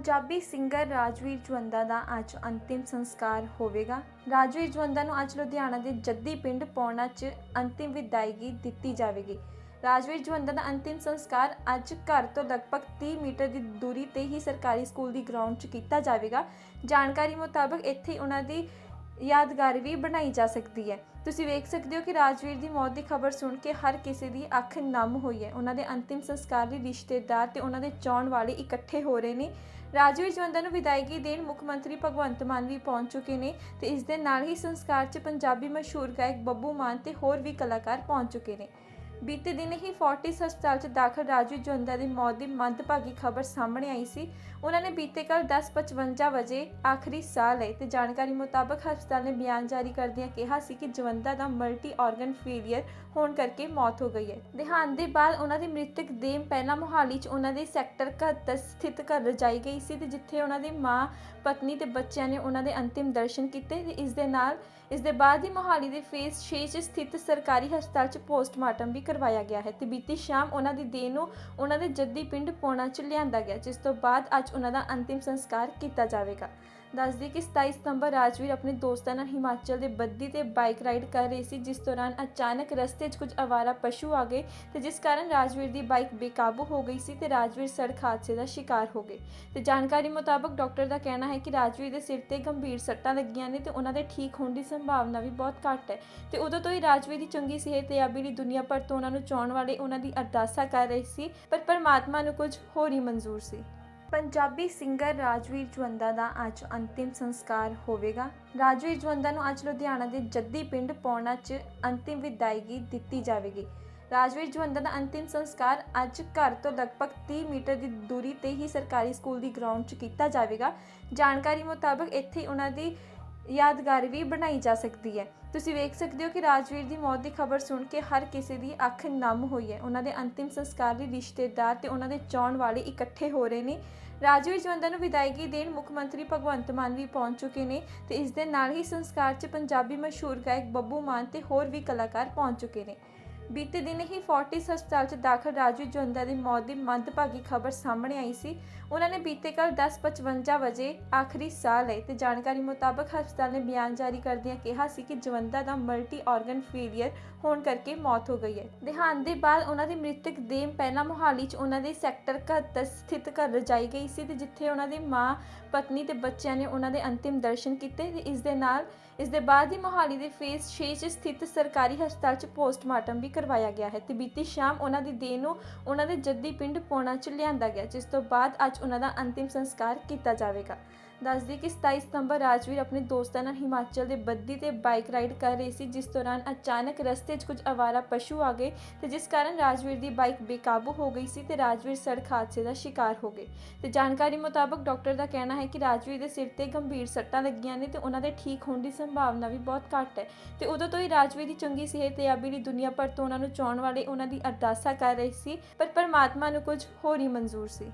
Punjabi singer Rajvir Jawanda ਦਾ ਅੱਜ ਅੰਤਿਮ ਸੰਸਕਾਰ ਹੋਵੇਗਾ। ਰਾਜਵੀਰ ਜਵੰਦਾ ਨੂੰ ਅੱਜ ਲੁਧਿਆਣਾ ਦੇ ਜੱਦੀ ਪਿੰਡ ਪੌਣਾ 'ਚ ਅੰਤਿਮ ਵਿਦਾਇਗੀ ਦਿੱਤੀ ਜਾਵੇਗੀ। ਰਾਜਵੀਰ ਜਵੰਦਾ ਦਾ ਅੰਤਿਮ ਸੰਸਕਾਰ ਅੱਜ ਘਰ ਤੋਂ ਲਗਭਗ 30 ਮੀਟਰ ਦੀ ਦੂਰੀ ਤੇ ਹੀ ਸਰਕਾਰੀ ਸਕੂਲ ਦੀ ਗਰਾਊਂਡ 'ਚ ਕੀਤਾ ਜਾਵੇਗਾ। ਜਾਣਕਾਰੀ ਮੁਤਾਬਕ ਇੱਥੇ ਉਹਨਾਂ ਦੀ ਯਾਦਗਾਰ ਵੀ ਬਣਾਈ ਜਾ ਸਕਦੀ ਹੈ। ਤੁਸੀਂ ਵੇਖ ਸਕਦੇ ਹੋ ਕਿ ਰਾਜਵੀਰ ਦੀ ਮੌਤ ਦੀ ਖਬਰ ਸੁਣ ਕੇ ਹਰ ਕਿਸੇ ਦੀ ਅੱਖ ਨਮ ਹੋਈ ਹੈ। ਉਹਨਾਂ ਦੇ ਅੰਤਿਮ ਸੰਸਕਾਰ ਲਈ ਰਿਸ਼ਤੇਦਾਰ ਤੇ ਉਹਨਾਂ ਦੇ ਚਾਹਣ ਵਾਲੇ ਇਕੱਠੇ ਹੋ ਰਹੇ ਨੇ। ਰਾਜਵੀਰ ਜਵੰਦਾ ਨੂੰ ਵਿਦਾਇਗੀ ਦੇਣ ਮੁੱਖ ਮੰਤਰੀ ਭਗਵੰਤ ਮਾਨ ਵੀ ਪਹੁੰਚ ਚੁੱਕੇ ਨੇ ਤੇ ਇਸ ਦੇ ਨਾਲ ਹੀ ਸੰਸਕਾਰ 'ਚ ਪੰਜਾਬੀ ਮਸ਼ਹੂਰ ਗਾਇਕ ਬੱਬੂ ਮਾਨ ਤੇ ਹੋਰ ਵੀ ਕਲਾਕਾਰ ਪਹੁੰਚ ਚੁੱਕੇ ਨੇ। ਬੀਤੇ ਦਿਨ ਹੀ ਫੋਰਟਿਸ ਹਸਪਤਾਲ 'ਚ ਦਾਖਲ ਰਾਜੂ ਜਵੰਦਾ ਦੀ ਮੌਤ ਦੀ ਮੰਦਭਾਗੀ ਖਬਰ ਸਾਹਮਣੇ ਆਈ ਸੀ। ਉਹਨਾਂ ਨੇ ਬੀਤੇ ਕੱਲ 10:55 ਵਜੇ ਆਖਰੀ ਸਾਹ ਲਏ ਤੇ ਜਾਣਕਾਰੀ ਮੁਤਾਬਕ ਹਸਪਤਾਲ ਨੇ ਬਿਆਨ ਜਾਰੀ ਕਰਦਿਆਂ ਕਿਹਾ ਸੀ ਕਿ ਜਵੰਦਾ ਦਾ ਮਲਟੀ ਆਰਗਨ ਫੇਲਿਅਰ ਹੋਣ ਕਰਕੇ ਮੌਤ ਹੋ ਗਈ ਹੈ। ਦੇਹਾਂਤ ਦੇ ਬਾਅਦ ਉਹਨਾਂ ਦੀ ਮ੍ਰਿਤਕ ਦੇਹ ਪਹਿਲਾਂ ਮੋਹਾਲੀ 'ਚ ਉਹਨਾਂ ਦੇ ਸੈਕਟਰ 71 ਸਥਿਤ ਘਰ ਰਜਾਈ ਗਈ ਸੀ ਤੇ ਜਿੱਥੇ ਉਹਨਾਂ ਦੀ ਮਾਂ, ਪਤਨੀ ਤੇ ਬੱਚਿਆਂ ਨੇ ਉਹਨਾਂ ਦੇ ਅੰਤਿਮ ਦਰਸ਼ਨ ਕੀਤੇ ਤੇ ਇਸ ਦੇ ਨਾਲ, ਇਸ ਦੇ ਬਾਅਦ ਹੀ ਮੋਹਾਲੀ ਦੇ ਫੇਸ 6 'ਚ ਸਥਿਤ ਸਰਕਾਰੀ ਹਸਪਤਾਲ 'ਚ ਪੋਸਟਮਾਰਟਮ ਵੀ ਕਰਵਾਇਆ ਗਿਆ ਹੈ ਤੇ ਬੀਤੀ ਸ਼ਾਮ ਉਹਨਾਂ ਦੀ ਦੇਹ ਨੂੰ ਉਹਨਾਂ ਦੇ ਜੱਦੀ ਪਿੰਡ ਪੋਣਾ 'ਚ ਲਿਆਂਦਾ ਗਿਆ, ਜਿਸ ਤੋਂ ਬਾਅਦ ਅੱਜ ਉਹਨਾਂ ਦਾ ਅੰਤਿਮ ਸੰਸਕਾਰ ਕੀਤਾ ਜਾਵੇਗਾ। ਦੱਸਦੀ ਕਿ 27 ਸਤੰਬਰ ਰਾਜਵੀਰ ਆਪਣੇ ਦੋਸਤਾਂ ਨਾਲ ਹਿਮਾਚਲ ਦੇ ਬੱਦੀ ਤੇ ਬਾਈਕ ਰਾਈਡ ਕਰ ਰਹੀ ਸੀ, ਜਿਸ ਦੌਰਾਨ ਅਚਾਨਕ ਰਸਤੇ 'ਚ ਕੁਝ ਅਵਾਰਾ ਪਸ਼ੂ ਆ ਗਏ ਤੇ ਜਿਸ ਕਾਰਨ ਰਾਜਵੀਰ ਦੀ ਬਾਈਕ ਬੇਕਾਬੂ ਹੋ ਗਈ ਸੀ ਤੇ ਰਾਜਵੀਰ ਸੜਕ ਹਾਦਸੇ ਦਾ ਸ਼ਿਕਾਰ ਹੋ ਗਏ। ਤੇ ਜਾਣਕਾਰੀ ਮੁਤਾਬਕ ਡਾਕਟਰ ਦਾ ਕਹਿਣਾ ਹੈ ਕਿ ਰਾਜਵੀਰ ਦੇ ਸਿਰ ਤੇ ਗੰਭੀਰ ਸੱਟਾਂ ਲੱਗੀਆਂ ਨੇ ਤੇ ਉਹਨਾਂ ਦੇ ਠੀਕ ਹੋਣ ਦੀ ਸੰਭਾਵਨਾ ਵੀ ਬਹੁਤ ਘੱਟ ਹੈ। ਤੇ ਉਦੋਂ ਤੋਂ ਹੀ ਰਾਜਵੀਰ ਦੀ ਚੰਗੀ ਸਿਹਤ ਤੇ ਆਬੀ ਲਈ ਦੁਨੀਆ ਭਰ ਤੋਂ ਉਹਨਾਂ ਨੂੰ ਚਾਹਣ ਵਾਲੇ ਉਹਨਾਂ ਦੀ ਅਰਦਾਸਾਂ ਕਰ ਰਹੇ ਸੀ, ਪਰ ਪਰਮਾਤਮਾ ਨੂੰ ਕੁਝ ਹੋਰ ਹੀ ਮਨਜ਼ੂਰ ਸੀ। ਪੰਜਾਬੀ ਸਿੰਗਰ ਰਾਜਵੀਰ ਜਵੰਦਾ ਦਾ ਅੱਜ ਅੰਤਿਮ ਸੰਸਕਾਰ ਹੋਵੇਗਾ। ਰਾਜਵੀਰ ਜਵੰਦਾ ਨੂੰ ਅੱਜ ਲੁਧਿਆਣਾ ਦੇ ਜੱਦੀ ਪਿੰਡ ਪੌਣਾ 'ਚ ਅੰਤਿਮ ਵਿਦਾਇਗੀ ਦਿੱਤੀ ਜਾਵੇਗੀ। ਰਾਜਵੀਰ ਜਵੰਦਾ ਦਾ ਅੰਤਿਮ ਸੰਸਕਾਰ ਅੱਜ ਘਰ ਤੋਂ ਲਗਭਗ 30 ਮੀਟਰ ਦੀ ਦੂਰੀ ਤੇ ਹੀ ਸਰਕਾਰੀ ਸਕੂਲ ਦੀ ਗਰਾਊਂਡ 'ਚ ਕੀਤਾ ਜਾਵੇਗਾ। ਜਾਣਕਾਰੀ ਮੁਤਾਬਕ ਇੱਥੇ ਉਹਨਾਂ ਦੀ ਯਾਦਗਾਰ ਵੀ ਬਣਾਈ ਜਾ ਸਕਦੀ ਹੈ। ਤੁਸੀਂ ਵੇਖ ਸਕਦੇ ਹੋ ਕਿ ਰਾਜਵੀਰ ਦੀ ਮੌਤ ਦੀ ਖਬਰ ਸੁਣ ਕੇ ਹਰ ਕਿਸੇ ਦੀ ਅੱਖ ਨਮ ਹੋਈ ਹੈ। ਉਹਨਾਂ ਦੇ ਅੰਤਿਮ ਸੰਸਕਾਰ ਲਈ ਰਿਸ਼ਤੇਦਾਰ ਤੇ ਉਹਨਾਂ ਦੇ ਚਾਹਣ ਵਾਲੇ ਇਕੱਠੇ ਹੋ ਰਹੇ ਨੇ। ਰਾਜਵੀਰ ਜਵੰਦਾ ਨੂੰ ਵਿਦਾਇਗੀ ਦੇਣ ਮੁੱਖ ਮੰਤਰੀ ਭਗਵੰਤ ਮਾਨ ਵੀ ਪਹੁੰਚ ਚੁੱਕੇ ਨੇ ਤੇ ਇਸ ਦੇ ਨਾਲ ਹੀ ਸੰਸਕਾਰ 'ਚ ਪੰਜਾਬੀ ਮਸ਼ਹੂਰ ਗਾਇਕ ਬੱਬੂ ਮਾਨ ਤੇ ਹੋਰ ਵੀ ਕਲਾਕਾਰ ਪਹੁੰਚ ਚੁੱਕੇ ਨੇ। ਬੀਤੇ ਦਿਨ ਹੀ ਫੋਰਟਿਸ ਹਸਪਤਾਲ 'ਚ ਦਾਖਲ ਰਾਜੂ ਜਵੰਦਾ ਦੀ ਮੌਤ ਦੀ ਮੰਦਭਾਗੀ ਖਬਰ ਸਾਹਮਣੇ ਆਈ ਸੀ। ਉਹਨਾਂ ਨੇ ਬੀਤੇ ਕੱਲ 10:55 ਵਜੇ ਆਖਰੀ ਸਾਹ ਲਏ ਤੇ ਜਾਣਕਾਰੀ ਮੁਤਾਬਕ ਹਸਪਤਾਲ ਨੇ ਬਿਆਨ ਜਾਰੀ ਕਰਦਿਆਂ ਕਿਹਾ ਸੀ ਕਿ ਜਵੰਦਾ ਦਾ ਮਲਟੀ ਆਰਗਨ ਫੇਲਿਅਰ ਹੋਣ ਕਰਕੇ ਮੌਤ ਹੋ ਗਈ ਹੈ। ਦੇਹਾਂਤ ਦੇ ਬਾਅਦ ਉਹਨਾਂ ਦੀ ਮ੍ਰਿਤਕ ਦੇਹ ਪਹਿਲਾਂ ਮੋਹਾਲੀ 'ਚ ਉਹਨਾਂ ਦੇ ਸੈਕਟਰ 71 ਸਥਿਤ ਘਰ ਰਜਾਈ ਗਈ ਸੀ ਤੇ ਜਿੱਥੇ ਉਹਨਾਂ ਦੀ ਮਾਂ, ਪਤਨੀ ਤੇ ਬੱਚਿਆਂ ਨੇ ਉਹਨਾਂ ਦੇ ਅੰਤਿਮ ਦਰਸ਼ਨ ਕੀਤੇ ਤੇ ਇਸ ਦੇ ਨਾਲ, ਇਸ ਦੇ ਬਾਅਦ ਹੀ ਮੋਹਾਲੀ ਦੇ ਫੇਸ 6 'ਚ ਸਥਿਤ ਸਰਕਾਰੀ ਹਸਪਤਾਲ 'ਚ ਪੋਸਟਮਾਰਟਮ ਵੀ ਕਰਵਾਇਆ ਗਿਆ ਹੈ। ਤੇ ਬੀਤੀ ਸ਼ਾਮ ਉਹਨਾਂ ਦੀ ਦੇਹ ਨੂੰ ਉਹਨਾਂ ਦੇ ਜੱਦੀ ਪਿੰਡ ਪੌਣਾ 'ਚ ਲਿਆਂਦਾ ਗਿਆ, ਜਿਸ ਤੋਂ ਬਾਅਦ ਅੱਜ ਉਹਨਾਂ ਦਾ ਅੰਤਿਮ ਸੰਸਕਾਰ ਕੀਤਾ ਜਾਵੇਗਾ। ਦੱਸਦੀ ਕਿ 27 ਸਤੰਬਰ ਰਾਜਵੀਰ ਆਪਣੇ ਦੋਸਤਾਂ ਨਾਲ ਹਿਮਾਚਲ ਦੇ ਬੱਦੀ ਤੇ ਬਾਈਕ ਰਾਈਡ ਕਰ ਰਹੀ ਸੀ, ਜਿਸ ਦੌਰਾਨ ਅਚਾਨਕ ਰਸਤੇ 'ਚ ਕੁਝ ਅਵਾਰਾ ਪਸ਼ੂ ਆ ਗਏ ਤੇ ਜਿਸ ਕਾਰਨ ਰਾਜਵੀਰ ਦੀ ਬਾਈਕ ਬੇਕਾਬੂ ਹੋ ਗਈ ਸੀ ਤੇ ਰਾਜਵੀਰ ਸੜਕ ਹਾਦਸੇ ਦਾ ਸ਼ਿਕਾਰ ਹੋ ਗਏ। ਤੇ ਜਾਣਕਾਰੀ ਮੁਤਾਬਕ ਡਾਕਟਰ ਦਾ ਕਹਿਣਾ ਹੈ ਕਿ ਰਾਜਵੀਰ ਦੇ ਸਿਰ ਤੇ ਗੰਭੀਰ ਸੱਟਾਂ ਲੱਗੀਆਂ ਨੇ ਤੇ ਉਹਨਾਂ ਦੇ ਠੀਕ ਹੋਣ ਦੀ ਸੰਭਾਵਨਾ ਵੀ ਬਹੁਤ ਘੱਟ ਹੈ। ਤੇ ਉਦੋਂ ਤੋਂ ਹੀ ਰਾਜਵੀਰ ਦੀ ਚੰਗੀ ਸਿਹਤ ਤੇ ਆਬੀ ਲਈ ਦੁਨੀਆ ਭਰ ਤੋਂ ਉਹਨਾਂ ਨੂੰ ਚਾਹਣ ਵਾਲੇ ਉਹਨਾਂ ਦੀ ਅਰਦਾਸਾਂ ਕਰ ਰਹੇ ਸੀ, ਪਰ ਪਰਮਾਤਮਾ ਨੂੰ ਕੁਝ ਹੋਰ ਹੀ ਮਨਜ਼ੂਰ ਸੀ।